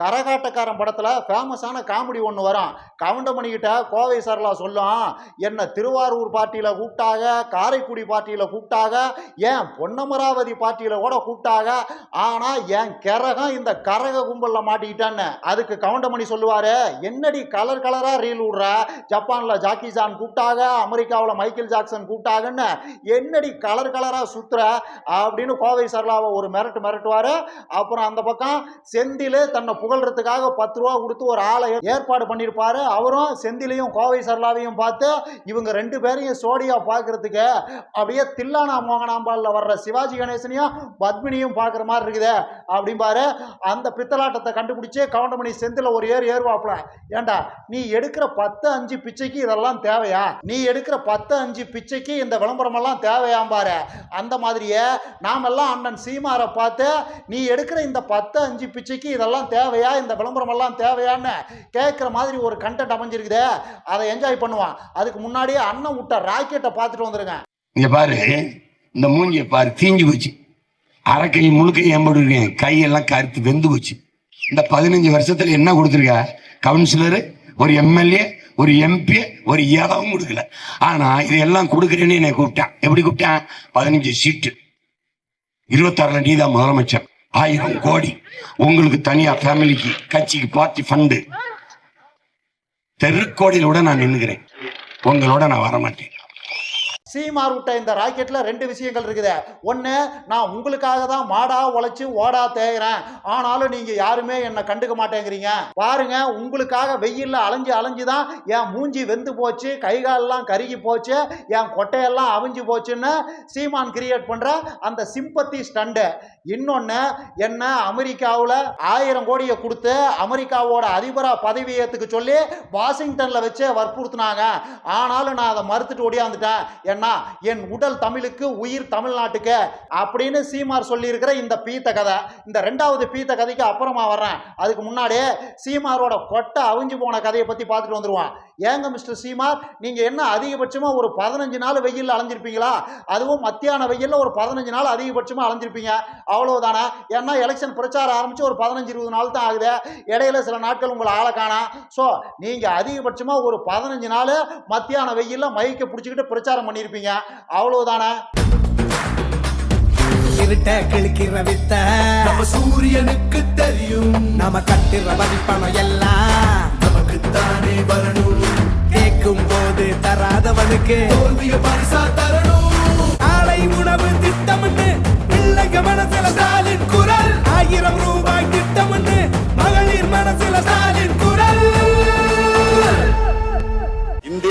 கரகாட்டக்காரன் படத்தில் ஃபேமஸான காமெடி ஒன்று வரும் கவுண்டமணிக்கிட்ட கோவை சரளா சொல்லும் என்ன திருவாரூர் பார்ட்டியில் கூப்பிட்டாக காரைக்குடி பார்ட்டியில் கூப்பிட்டாக ஏன் பொன்னமராவதி பார்ட்டியில கூட கூப்பிட்டாக ஆனால் என் கரகம் இந்த கரக கும்பலில் மாட்டிக்கிட்டான்னு. அதுக்கு கவுண்டமணி சொல்லுவார் என்னடி கலர் கலராக ரீல் விடுற? ஜப்பானில் ஜாக்கி ஜான் கூப்பிட்டாக அமெரிக்காவில் மைக்கேல் ஜாக்சன் கூப்பிட்டாங்கன்னு. என்னடி கலர் கலராக சுற்றுற அப்படின்னு கோவை சரளாவை ஒரு மிரட்டு மிரட்டுவார். அப்புறம் அந்த பக்கம் செந்தில் தன்னை புகழ்றதுக்காக பத்து ரூபா கொடுத்து ஒரு ஆளை ஏற்பாடு பண்ணியிருப்பாரு. அவரும் செந்திலையும் கோவை சரளாவையும் பார்த்து இவங்க ரெண்டு பேரையும் சோடியா பார்க்கறதுக்கு அப்படியே தில்லானா மோகனாம்பாலில் வர்ற சிவாஜி கணேசனையும் பத்மினியும் பார்க்குற மாதிரி இருக்குது. அப்படிம்பாரு. அந்த பித்தலாட்டத்தை கண்டுபிடிச்சே கவுண்டமணி செந்தில் ஒரு ஏர் ஏறுவாப்புல. ஏண்டா நீ எடுக்கிற பத்து அஞ்சு பிச்சைக்கு இதெல்லாம் தேவையா? நீ எடுக்கிற பத்து அஞ்சு பிச்சைக்கு இந்த விளம்பரமெல்லாம் தேவையாம்பாரு. அந்த மாதிரியே நாமெல்லாம் அண்ணன் சீமாரை பார்த்து நீ எடுக்கிற இந்த பத்து அஞ்சு பிச்சைக்கு இதெல்லாம் தேவையா? இந்த விளம்பரமெல்லாம் தேவையான்னு கேட்குற மாதிரி ஒரு கண்டென்ட் அமைஞ்சிருக்குதே அதை என்ஜாய் பண்ணுவான். அதுக்கு முன்னாடியே அண்ணன் விட்ட ராக்கெட்டை பார்த்துட்டு வந்துருங்க. இங்க பாரு இந்த மூஞ்சியை பாரு தீஞ்சு போச்சு. அரைக்கை முழுக்க ஏம்படுறேன் கையெல்லாம் கருத்து வெந்து போச்சு. இந்த பதினஞ்சு வருஷத்துல என்ன கொடுத்துருக்க? கவுன்சிலரு ஒரு எம்எல்ஏ ஒரு எம்பி ஒரு இடமும் கொடுக்கல. ஆனா இதெல்லாம் கொடுக்குறேன்னு என்னை கூப்பிட்டான். எப்படி கூப்பிட்டான்? பதினஞ்சு சீட்டு இருபத்தாறுல நீதான் முதலமைச்சர். ஆயிரம் கோடி. உங்களுக்கு தனியா ஃபேமிலிக்கு கட்சிக்கு பார்ட்டி ஃபண்டு தெருக்கோடியிலோட நான் நின்னுக்கிறேன். உங்களோட நான் வரமாட்டேன். சீமார் விட்ட இந்த ராக்கெட்டில் ரெண்டு விஷயங்கள் இருக்குது. ஒன்று நான் உங்களுக்காக தான் மாடா உழைச்சி ஓடா தேய்கிறேன். ஆனாலும் நீங்கள் யாருமே என்னை கண்டுக்க மாட்டேங்கிறீங்க. பாருங்க உங்களுக்காக வெயிலில் அலைஞ்சு அலைஞ்சு தான் என் மூஞ்சி வெந்து போச்சு கை காலெல்லாம் கருகி போச்சு என் கொட்டையெல்லாம் அவிஞ்சு போச்சுன்னு சீமான் கிரியேட் பண்ணுற அந்த சிம்பத்தி ஸ்டண்டு இன்னொன்று என்ன அமெரிக்காவில் ஆயிரம் கோடியை கொடுத்து அமெரிக்காவோட அதிபராக பதவி ஏற்றுக்க சொல்லி வாஷிங்டனில் வச்சு வற்புறுத்தினாங்க. ஆனாலும் நான் அதை மறுத்துட்டு ஓடியாந்துட்டேன். ஏன்னா என் உடல் தமிழுக்கு உயிர் தமிழ்நாட்டுக்கு அப்படின்னு சீமார் சொல்லியிருக்கிற இந்த பீத்த கதை. இந்த ரெண்டாவது பீத்த கதைக்கு அப்புறமா வர்றேன். அதுக்கு முன்னாடியே சீமாரோட கொட்டை அவிஞ்சு போன கதையை பற்றி பார்த்துட்டு வந்துருவான். ஏங்க மிஸ்டர் சீமார் நீங்கள் என்ன அதிகபட்சமாக ஒரு பதினஞ்சு நாள் வெயிலில் அலைஞ்சிருப்பீங்களா? அதுவும் மத்தியான வெயிலில் ஒரு பதினஞ்சு நாள் அதிகபட்சமாக அலைஞ்சிருப்பீங்க. அவ்வளோதானே ஏன்னா எலெக்ஷன் பிரச்சாரம் ஆரம்பித்து ஒரு பதினஞ்சு இருபது நாள் தான் ஆகுது. இடையில சில நாட்கள் உங்களை ஆளை காணா. ஸோ நீங்கள் அதிகபட்சமாக ஒரு பதினஞ்சு நாள் மத்தியான வெயிலில் மைக்கை பிடிச்சிக்கிட்டு பிரச்சாரம் பண்ணியிருப்பீங்க அவ்வளவுதானே? இருட்ட கிழிக்கிற வித்த. நம்ம சூரியனுக்கு தெரியும். நாம கட்டுற வரிப்பணம் எல்லாம் நமக்குத்தானே வரணும். கேட்கும் போது தராதவனுக்கு தோல்விய பரிசா தரணும். ஆலை உணவு திட்டம்னு பிள்ளைங்க மனசுல குரல். ஆயிரம் ரூபாய் திட்டம்னு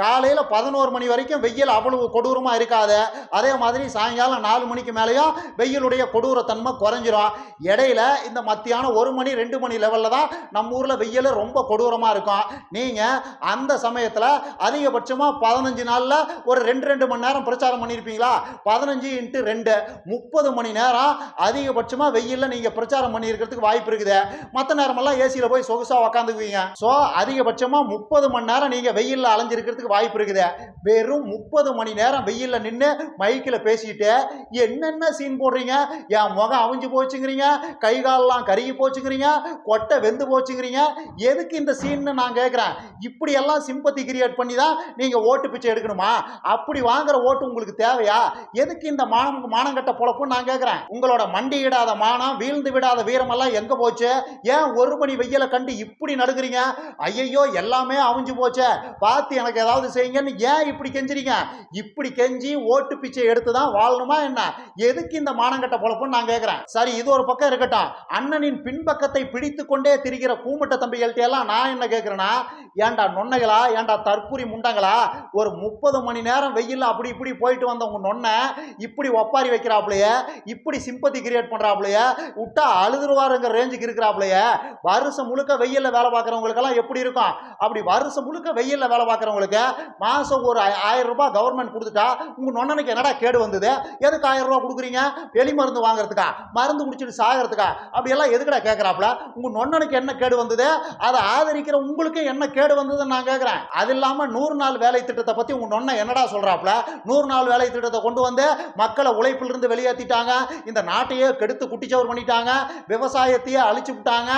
காலையில் பதினோரு மணி வரைக்கும் வெயில் அவ்வளவு கொடூரமாக இருக்காது. அதே மாதிரி சாயங்காலம் நாலு மணிக்கு மேலேயும் வெயிலுடைய கொடூரத்தன்மை குறைஞ்சிரும். இடையில இந்த மத்தியானம் ஒரு மணி ரெண்டு மணி லெவலில் தான் நம்ம ஊரில் வெயில் ரொம்ப கொடூரமாக இருக்கும். நீங்கள் அந்த சமயத்தில் அதிகபட்சமாக பதினஞ்சு நாளில் ஒரு ரெண்டு ரெண்டு மணி நேரம் பிரச்சாரம் பண்ணியிருப்பீங்களா பதினஞ்சு இன்ட்டு ரெண்டு. முப்பது மணி நேரம் அதிகபட்சமாக வெயிலில் நீங்கள் பிரச்சாரம் பண்ணியிருக்கிறதுக்கு வாய்ப்பு இருக்குது. மற்ற நேரமெல்லாம் ஏசியில் போய் சொகுசாக உக்காந்துக்குவீங்க. ஸோ அதிகபட்சமாக முப்பது மணி நேரம் நீங்கள் வெயிலில் அலைஞ்சிருக்கிறதுக்கு வாய்ப்பு இருக்குது. வெறும் முப்பது மணி நேரம் வெயிலில் நின்று மைக்கில் பேசிட்டு என்னென்ன சீன் போடுறீங்க? என் முகம் அவிஞ்சு போச்சுங்கிறீங்க? கை காலெல்லாம் கருகி போச்சுங்கிறீங்க? கொட்டை வெந்து போச்சுங்கிறீங்க? எதுக்கு இந்த சீன்னு நான் கேட்குறேன் இப்படியெல்லாம் சிம்பத்தி கிரியேட் பண்ணி தான் நீங்கள் ஓட்டு பிச்சை எடுக்கணுமா? அப்படி வாங்குற ஓட்டு உங்களுக்கு தேவையா? எதுக்கு இந்த மானம் மானங்கட்ட பொழப்புன்னு நான் கேட்குறேன் உங்களோட மண்டியிடாத மானம் வீழ்ந்து விடாத வீரமெல்லாம் எங்கே போச்சு? ஏன் ஒரு மணி வெயிலை கண்டு இப்படி நடுக்கிறீங்க ஐயையோ எல்லாமே அவிஞ்சு போச்சே. பார்த்து எனக்கு ஏதாவது செய்யுங்கன்னு ஏன் இப்படி கெஞ்சுறீங்க? இப்படி கெஞ்சி ஓட்டு பிச்சை எடுத்து தான் வாழணுமா என்ன? எதுக்கு இந்த மானங்கட்ட பொழப்புன்னு நான் கேட்குறேன் சரி இது ஒரு பக்கம் இருக்கட்டும். அண்ணனின் பின்பக்கத்தை பிடித்து கொண்டே திரிகிற கூமுட்ட தம்பிகள்ட்ட எல்லாம் நான் என்ன கேட்குறேன்னா ஏன்டா நொன்னைகளா ஏன்டா தற்கூரி முண்டங்களா? ஒரு முப்பது மணி நேரம் வெயில்ல அப்படி இப்படி போயிட்டு வந்தவங்க நொன்னை இப்படி ஒப்பாரி வைக்கிறாப்புலையே இப்படி சிம்பத்தி கிரியேட் பண்ணுறாப்புலையே விட்டா அழுதுருவாருங்கிற ரேஞ்சுக்கு இருக்கிறாப்புலையே வருஷம் முழுக்க வெயிலில் வேலை பார்க்குறவங்களுக்கெல்லாம் எப்படி இருக்கும்? அப்படி வருஷம் முழுக்க வெயிலில் வேலை பார்க்குறவங்களுக்கு மாதம் ஒரு ஆயிரம் ரூபாய் கவர்மெண்ட் கொடுத்துட்டா உங்கள் நொண்ணனுக்கு என்னடா கேடு வந்தது? எதுக்கு ஆயிரம் ரூபாய் கொடுக்குறீங்க? வெளி மருந்து வாங்குறதுக்கா? மருந்து குடிச்சிட்டு சாகிறதுக்கா? அப்படியெல்லாம் எதுக்குடா கேட்குறாப்புல உங்கள் நொன்னனுக்கு என்ன கேடு வந்தது? அதை ஆதரிக்கிற உங்களுக்கு என்ன கேடு வந்ததுன்னு நான் கேட்குறேன் அது இல்லாமல் நூறு நாள் வேலை திட்டத்தை பற்றி உங்கள் நொன்ன என்னடா சொல்கிறாப்புல நூறு நாள் வேலை திட்டத்தை கொண்டு வந்து மக்களை உழைப்பிலிருந்து வெளியேற்றிட்டாங்க இந்த நாட்டையே கெடுத்து குட்டிச்சவர் பண்ணிட்டாங்க. விவசாயத்தையே அழிச்சு விட்டாங்க.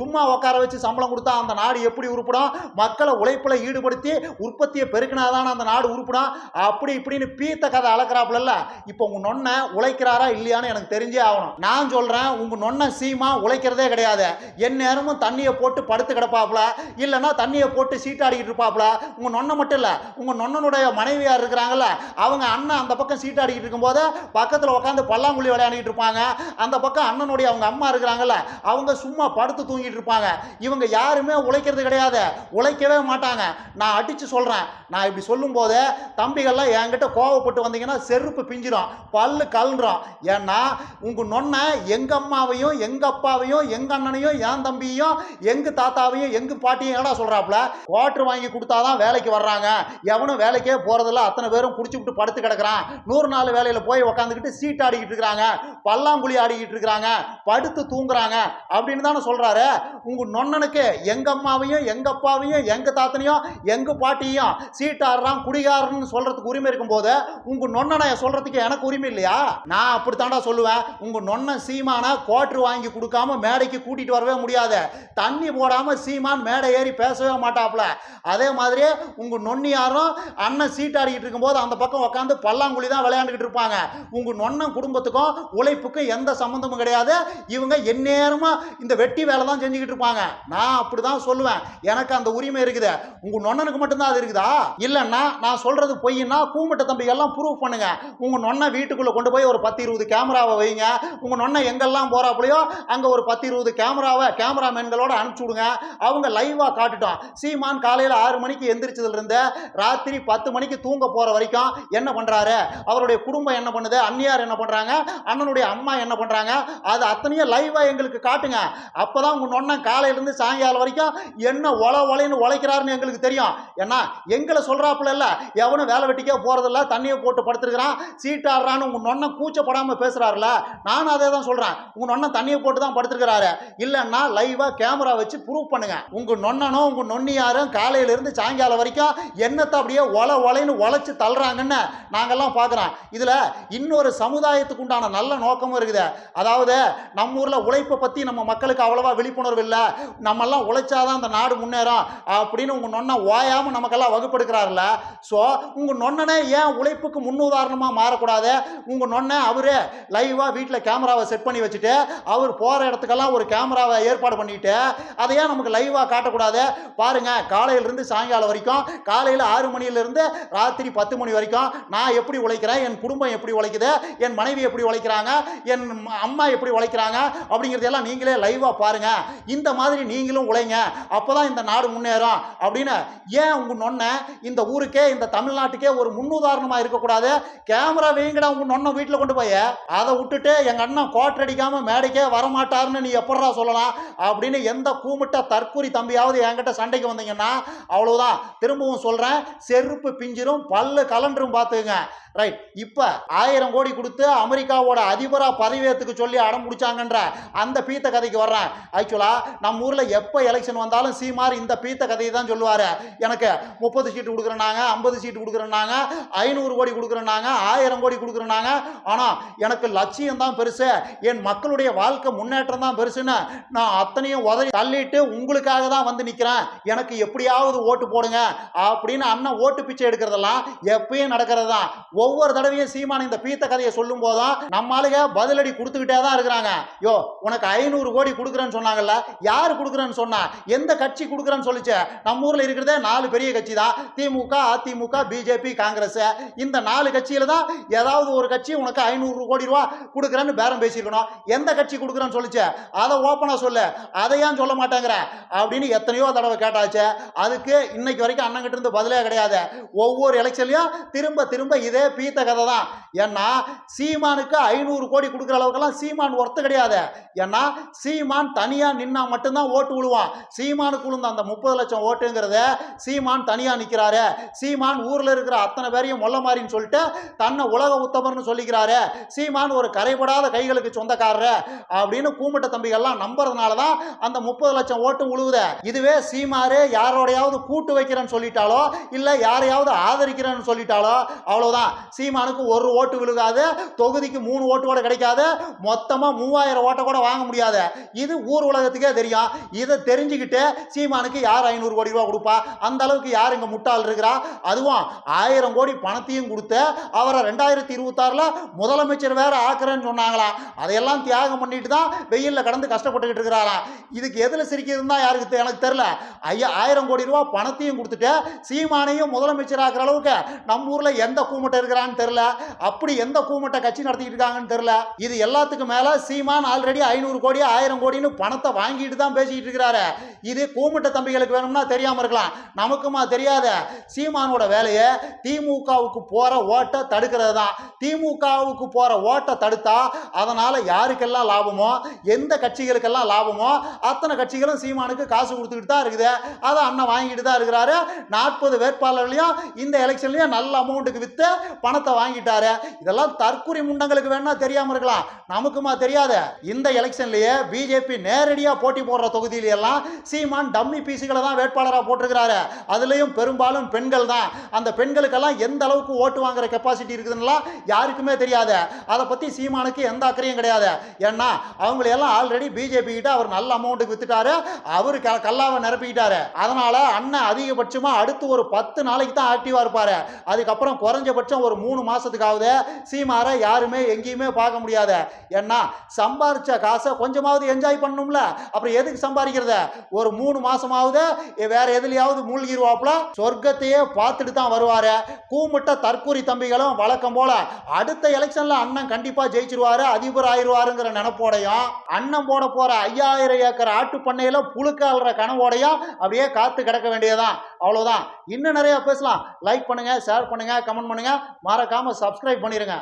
சும்மா உட்கார வச்சு சம்பளம் கொடுத்தா அந்த நாடு எப்படி உருப்படும்? மக்களை உழைப்பில் ஈடுபடுத்தி உற்பத்தியை பெருக்கினாதானே அந்த நாடு உருப்பிடும் அப்படி இப்படின்னு பீத்த கதை அளக்குறாப்புல இப்போ உங்கள் நொண்ணை உழைக்கிறாரா இல்லையான்னு எனக்கு தெரிஞ்சே ஆகணும். நான் சொல்கிறேன் உங்கள் நொண்ணை சீமா உழைக்கிறதே கிடையாது. என் நேரமும் தண்ணியை போட்டு படுத்து கிடப்பாப்புல. இல்லைன்னா தண்ணியை போட்டு சீட்டாடிக்கிட்டு இருப்பாப்புல. உங்கள் நொண்ணை மட்டும் இல்லை உங்கள் நொண்ணனுடைய மனைவியார் இருக்கிறாங்கல்ல அவங்க அண்ணன் அந்த பக்கம் சீட்டாடிக்கிட்டு இருக்கும்போது பக்கத்தில் உட்காந்து பல்லாங்குழி விளையாடிட்டு இருப்பாங்க. அந்த பக்கம் அண்ணனுடைய அவங்க அம்மா இருக்கிறாங்கல்ல அவங்க சும்மா படுத்து தூங்கிட்டு இருப்பாங்க. இவங்க யாருமே உழைக்கிறது கிடையாது. உழைக்கவே மாட்டாங்க. நான் அடித்து சொல்கிறேன் நான் இப்படி சொல்லும்போது தம்பிகள்லாம் என்கிட்ட கோவப்பட்டு வந்தீங்கன்னா செருப்பு பிஞ்சிரும் பல்லு கல்றோம் ஏன்னா உங்கள் நொன்னை எங்கள் அம்மாவையும் எங்கள் அப்பாவையும் எங்கள் அண்ணனையும் என் தம்பியையும் எங்கள் தாத்தாவையும் எங்கள் பாட்டியும் என்னடா சொல்கிறாப்புல குவார்டர் வாங்கி கொடுத்தாதான் வேலைக்கு வர்றாங்க. எவனும் வேலைக்கே போகிறதில்ல அத்தனை பேரும் குடிச்சு விட்டு படுத்து கிடக்குறான். நூறு நாள் வேலையில் போய் உக்காந்துக்கிட்டு சீட் ஆடிக்கிட்டு இருக்கிறாங்க. பல்லாங்குழி ஆடிக்கிட்டு இருக்கிறாங்க. படுத்து தூங்குறாங்க. அப்படின்னு தானே சொல்கிறாரு உங்கள் நொன்னனுக்கு எங்கள் அம்மாவையும் எங்கள் அப்பாவையும் எங்கள் தாத்தனையும் எங்கள் பாட்டியும் சீட்டாடுறான் குடிகாரன்னு சொல்கிறதுக்கு உரிமை இருக்கும்போது உங்கள் நொண்ணனை சொல்கிறதுக்கு எனக்கு உரிமை இல்லையா? நான் அப்படித்தாண்டா சொல்லுவேன். உங்கள் நொண்ணன் சீமான கோட்ரு வாங்கி கொடுக்காம மேடைக்கு கூட்டிகிட்டு வரவே முடியாது. தண்ணி போடாமல் சீமான் மேடை ஏறி பேசவே மாட்டாப்புல. அதே மாதிரி உங்கள் நொண்ணியாரும் அண்ணன் சீட்டாடிக்கிட்டு இருக்கும்போது அந்த பக்கம் உட்காந்து பல்லாங்குழி தான் விளையாண்டுக்கிட்டு இருப்பாங்க. உங்கள் நொண்ணன் குடும்பத்துக்கும் உழைப்புக்கும் எந்த சம்மந்தமும் கிடையாது. இவங்க எந்நேரமும் இந்த வெட்டி வேலை தான் செஞ்சுக்கிட்டு இருப்பாங்க. நான் அப்படி தான் சொல்லுவேன். எனக்கு அந்த உரிமை இருக்குது. உங்கள் நொண்ணனுக்கு மட்டும்தான் அது இருக்குதா? இல்லைன்னா நான் சொல்றது பொய்னா தம்பி தம்பிகள்லாம் ப்ரூவ் பண்ணுங்க. உங்கள் நொண்ணை வீட்டுக்குள்ள கொண்டு போய் ஒரு பத்து இருபது கேமராவை வைங்க. உங்கள் நொண்ணை எங்கெல்லாம் போறாப்புலையோ அங்க ஒரு பத்து இருபது கேமராவை கேமராமேன்களோட அனுப்பிச்சு விடுங்க. அவங்க லைவாக காட்டுட்டோம். சீமான் காலையில் ஆறு மணிக்கு எந்திரிச்சதுலேருந்து ராத்திரி பத்து மணிக்கு தூங்க போகிற வரைக்கும் என்ன பண்ணுறாரு அவருடைய குடும்பம் என்ன பண்ணுது? அன்னியார் என்ன பண்ணுறாங்க அண்ணனுடைய அம்மா என்ன பண்ணுறாங்க அது அத்தனையும் லைவாக எங்களுக்கு காட்டுங்க. அப்போ தான் உங்கள் நொண்ணன் காலையிலேருந்து சாயங்காலம் வரைக்கும் என்ன ஒல ஒலைன்னு உழைக்கிறாருன்னு எங்களுக்கு தெரியும். ஏன்னா எங்களை சொல்கிறாப்புல இல்லை எவனும் வேலை வெட்டிக்கே போகிறதில்ல தண்ணியை போட்டு படுத்துருக்கிறான் சீட்டாடுறான்னு உங்கள் நொண்ணன் கூச்சப்படாமல் பேசுகிறாருல நானும் அதே தான் சொல்கிறேன் உங்கள் நொண்ணன் தண்ணியை போட்டு தான் படுத்துருக்கிறாரு. இல்லைன்னா லைவாக கேமரா வச்சு ப்ரூவ் பண்ணுங்க. உங்கள் நொண்ணனும் உங்கள் நொன்னியாரும் காலையிலேருந்து சாயங்காலம் வரைக்கும் என்னத்தை அப்படியே ஒல ஒலைன்னு ஒழைச்சி தள்ளுறாங்கன்னு நாங்கெல்லாம் பார்க்குறோம் இதில் இன்னொரு சமுதாயத்துக்கு உண்டான நல்ல நோக்கமும் இருக்குது. அதாவது நம்ம ஊரில் உழைப்பை பற்றி நம்ம மக்களுக்கு அவ்வளவா விழிப்புணர்வு இல்லை. நம்மெல்லாம் உழைச்சாதான் அந்த நாடு முன்னேறும் அப்படின்னு உங்கள் நொண்ணை ஓயாமல் நமக்கெல்லாம் வகுப்படுக்கிறாருல்ல ஸோ உங்கள் நொன்னனே ஏன் உழைப்புக்கு முன்னுதாரணமாக மாறக்கூடாது? உங்கள் நொண்ணை அவரே லைவாக வீட்டில் கேமராவை செட் பண்ணி வச்சுட்டு அவர் போகிற இடத்துக்கெல்லாம் ஒரு கேமராவை ஏற்பாடு பண்ணிட்டு அதை ஏன் நமக்கு லைவாக காட்டக்கூடாது? பாருங்க காலையிலேருந்து சாயங்காலம் வரைக்கும் காலையில் ஆறு மணியிலேருந்து ராத்திரி பத்து மணி வரைக்கும் நான் எப்படி உழைக்கிறேன்? என் குடும்பம் எப்படி உழைக்குது? என் மனைவி எப்படி உழைக்கிறாங்க? என் அம்மா எப்படி உழைக்கிறாங்க? அப்படிங்கிறதெல்லாம் நீங்களே லைவாக பாருங்க. இந்த மாதிரி நீங்களும் உழைங்க. அப்போ தான் இந்த நாடு முன்னேறும் அப்படின்னு ஏன் உங்கள் நொன்னை இந்த ஊருக்கே இந்த தமிழ்நாட்டுக்கே ஒரு முன்னுதாரணமாக இருக்கக்கூடாது. கேமரா வைங்கடா உங்கள் நொண்ணை வீட்டில் கொண்டு போய். அதை விட்டுட்டு எங்கள் அண்ணன் கோட்டர் அடிக்காமல் மேடைக்கே வரமாட்டாருன்னு நீ எப்படா சொல்லலாம்? அப்படின்னு எந்த கூமிட்ட தற்கூரி தம்பியாவது என்கிட்ட சண்டைக்கு வந்தீங்கன்னா அவ்வளோதான் திரும்பவும் சொல்கிறேன் செருப்பு பிஞ்சிரும் பல்லு கலண்டரும் பார்த்துங்க ரைட் இப்போ ஆயிரம் கோடி கொடுத்து அமெரிக்காவோட அதிபராக பதவியேற்றுக்கு சொல்லி அடம் பிடிச்சாங்கன்ற அந்த பீத்த கதைக்கு வர்றேன். ஆக்சுவலாக நம்ம ஊரில் எப்போ எலெக்ஷன் வந்தாலும் சீமார் இந்த பீத்த கதையை தான் சொல்லுவார். எனக்கு முப்பது சீட்டு கொடுக்குறேன்னாங்க ஐம்பது சீட்டு கொடுக்குறேன்னாங்க ஐநூறு கோடி கொடுக்குறேன்னாங்க ஆயிரம் கோடி கொடுக்குறேன்னாங்க. ஆனால் எனக்கு லட்சியம் தான் பெருசு. என் மக்களுடைய வாழ்க்கை முன்னேற்றம் தான் பெருசுன்னு நான் அத்தனையும் உதவி தள்ளிட்டு உங்களுக்காக தான் வந்து நிற்கிறேன் எனக்கு எப்படியாவது ஓட்டு போடுங்க அப்படின்னு அண்ணன் ஓட்டு பிச்சை எடுக்கிறதெல்லாம் எப்பயும் நடக்கிறது தான். ஒவ்வொரு தடவையும் சீமான் இந்த பீத்த கதையை சொல்லும் போதும் நம்மளுக பதிலடி கொடுத்துக்கிட்டே தான் இருக்கிறாங்க. யோ உனக்கு ஐநூறு கோடி கொடுக்குறேன்னு சொன்னாங்கல்ல யார் கொடுக்குறேன்னு சொன்னா? எந்த கட்சி கொடுக்குறேன்னு சொல்லிச்சு? நம்ம ஊரில் இருக்கிறதே நாலு பெரிய கட்சி தான் திமுக அதிமுக பிஜேபி காங்கிரஸ் இந்த நாலு கட்சியில தான் ஏதாவது ஒரு கட்சி உனக்கு ஐநூறு கோடி ரூபா கொடுக்குறேன்னு பேரம் பேசியிருக்கணும். எந்த கட்சி கொடுக்குறேன்னு சொல்லிச்சு? அதை ஓப்பனாக சொல்லு. அதை ஏன் சொல்ல மாட்டேங்கிற? அப்படின்னு எத்தனையோ தடவை கேட்டாச்சு. அதுக்கு இன்னைக்கு வரைக்கும் அண்ணன்கிட்ட இருந்து பதிலே கிடையாது. ஒவ்வொரு எலெக்ஷன்லையும் திரும்ப திரும்ப இதே பீத்த கதை தான். ஏன்னா சீமானுக்கு ஐநூறு கோடி கொடுக்குற அளவுக்கெல்லாம் சீமான் ஒர்த்து கிடையாது. ஏன்னா சீமான் தனியாக நின்னா மட்டும்தான் ஓட்டு விழுவான் சீமானுக்கு விழுந்த அந்த முப்பது லட்சம் ஓட்டுங்கிறத சீமான் தனியாக நிற்கிற சொல்லிக்கிறாரு. சீமான் ஊர்ல இருக்கிற அத்தனை பேரையும் மொல்ல மாறின்னு சொல்லிட்டு தன்னை உலக உத்தமர்னு சொல்லிக்கிறாரு. சீமான் ஒரு கரைபடாத கைகளுக்கு சொந்தக்காரரு அப்படின்னு கூமிட்ட தம்பிகள்லாம் நம்புறதுனால தான் அந்த முப்பது லட்சம் ஓட்டு உழுவுத. இதுவே சீமாரு யாரோடையாவது கூட்டு வைக்கிறேன்னு சொல்லிட்டாலோ இல்லை யாரையாவது ஆதரிக்கிறேன்னு சொல்லிட்டாலோ அவ்வளவுதான். சீமானுக்கு ஒரு ஓட்டு விழுகாது தொகுதிக்கு மூணு ஓட்டு கூட கிடைக்காது மொத்தமா மூவாயிரம் ஓட்டை கூட வாங்க முடியாது. இது ஊர் உலகத்துக்கே தெரியும். இதை தெரிஞ்சுக்கிட்டு சீமானுக்கு யார் ஐநூறு கோடி ரூபா கொடுப்பா? அந்த அளவுக்கு யார் முட்டை முட்டாள் இருக்கிறா? அதுவும் ஆயிரம் கோடி பணத்தையும் கொடுத்து அவரை ரெண்டாயிரத்தி இருபத்தாறுல முதலமைச்சர் வேற ஆக்குறேன்னு சொன்னாங்களாம் அதையெல்லாம் தியாகம் பண்ணிட்டு தான் வெயில்ல கடந்து கஷ்டப்பட்டுக்கிட்டு இருக்கிறாராம் இதுக்கு எதில் சிரிக்கிறதுன்னு தான் யாருக்கு எனக்கு தெரியல. ஐயா ஆயிரம் கோடி ரூபா பணத்தையும் கொடுத்துட்டு சீமானையும் முதலமைச்சர் ஆக்குற அளவுக்கு நம்ம ஊரில் எந்த கூமுட்டை இருக்கிறான்னு தெரியல. அப்படி எந்த கூமுட்டை கட்சி நடத்திட்டு இருக்காங்கன்னு தெரில இது எல்லாத்துக்கும் மேல சீமான் ஆல்ரெடி ஐநூறு கோடி ஆயிரம் கோடின்னு பணத்தை வாங்கிட்டு தான் பேசிக்கிட்டு இருக்கிறாரு. இது கூமட்ட தம்பிகளுக்கு வேணும்னா தெரியாமல் இருக்கலாம். நமக்குமா தெரியாத. சீமானோட வேலையை திமுகவுக்கு போற ஓட்டை தடுக்கிறது தான். திமுகவுக்கு போற ஓட்டை தடுத்தா அதனால யாருக்கெல்லாம் லாபமோ எந்த கட்சிகளுக்கெல்லாம் லாபமோ அத்தனை கட்சிகளும் சீமானுக்கு காசு கொடுத்துக்கிட்டு தான் இருக்குது. அதை அண்ணன் வாங்கிட்டு தான் இருக்கிறாரு. நாற்பது வேட்பாளர்களையும் இந்த எலெக்ஷன்லயும் நல்ல அமௌண்ட்டுக்கு விற்று பணத்தை வாங்கிட்டாரு. இதெல்லாம் தற்குறி முண்டங்களுக்கு வேணா தெரியாம இருக்கலாம். நமக்குமா தெரியாது இந்த எலெக்ஷன்லயே பிஜேபி நேரடியா போட்டி போடுற தொகுதியில எல்லாம் சீமான் டம்மி பீஸுகளை தான் வேட்பாளராக போட்டிருக்கிறாரு. அதுலயும் பெரும்பாலும் பெண்கள் தான் அந்த பெண்களுக்கெல்லாம் எந்த அளவுக்கு ஓட்டு வாங்குற கெப்பாசிட்டி இருக்குதுன்னா யாருக்குமே தெரியாது. அதை பத்தி சீமானுக்கு எந்த அக்கறையும் கிடையாது. ஏன்னா அவங்களையெல்லாம் ஆல்ரெடி பிஜேபி கிட்ட அவர் நல்ல அமௌண்ட்டுக்கு வித்துட்டாரு. அவரு க- கல்லாவை நிரப்பிக்கிட்டாரு. அதனால அண்ணன் அதிகபட்சமா அடுத்து ஒரு பத்து நாளைக்கு தான் ஆக்டிவா இருப்பாரு. அதுக்கப்புறம் குறைஞ்சபட்சம் ஒரு மூணு மாசத்துக்காவது சீமாரை யாருமே எங்கேயுமே பார்க்க முடியாது. ஏன்னா சம்பாதிச்ச காசை கொஞ்சமாவது என்ஜாய் பண்ணணும்ல. அப்புறம் எதுக்கு சம்பாதிக்கிறத? ஒரு மூணு மாசமாவது வேற எதுலையாவது மூழ்கிடுவாப்புல சொர்க்கத்தையே பார்த்துட்டு தான் வருவார். கூமுட்ட தற்கூரி தம்பிகளும் வழக்கம் போல அடுத்த எலெக்ஷனில் அண்ணன் கண்டிப்பாக ஜெயிச்சிருவாரு அதிபர் ஆயிருவாருங்கிற நினைப்போடையும் அண்ணன் போட போகிற ஐயாயிரம் ஏக்கர் ஆட்டு பண்ணையில புழுக்காள்ற கனவோடையும் அப்படியே காத்து கிடக்க வேண்டியதுதான். அவ்வளோதான் இன்னும் நிறைய பேசலாம். லைக் பண்ணுங்கள் ஷேர் பண்ணுங்க கமெண்ட் பண்ணுங்கள் மறக்காமல் சப்ஸ்கிரைப் பண்ணிடுங்க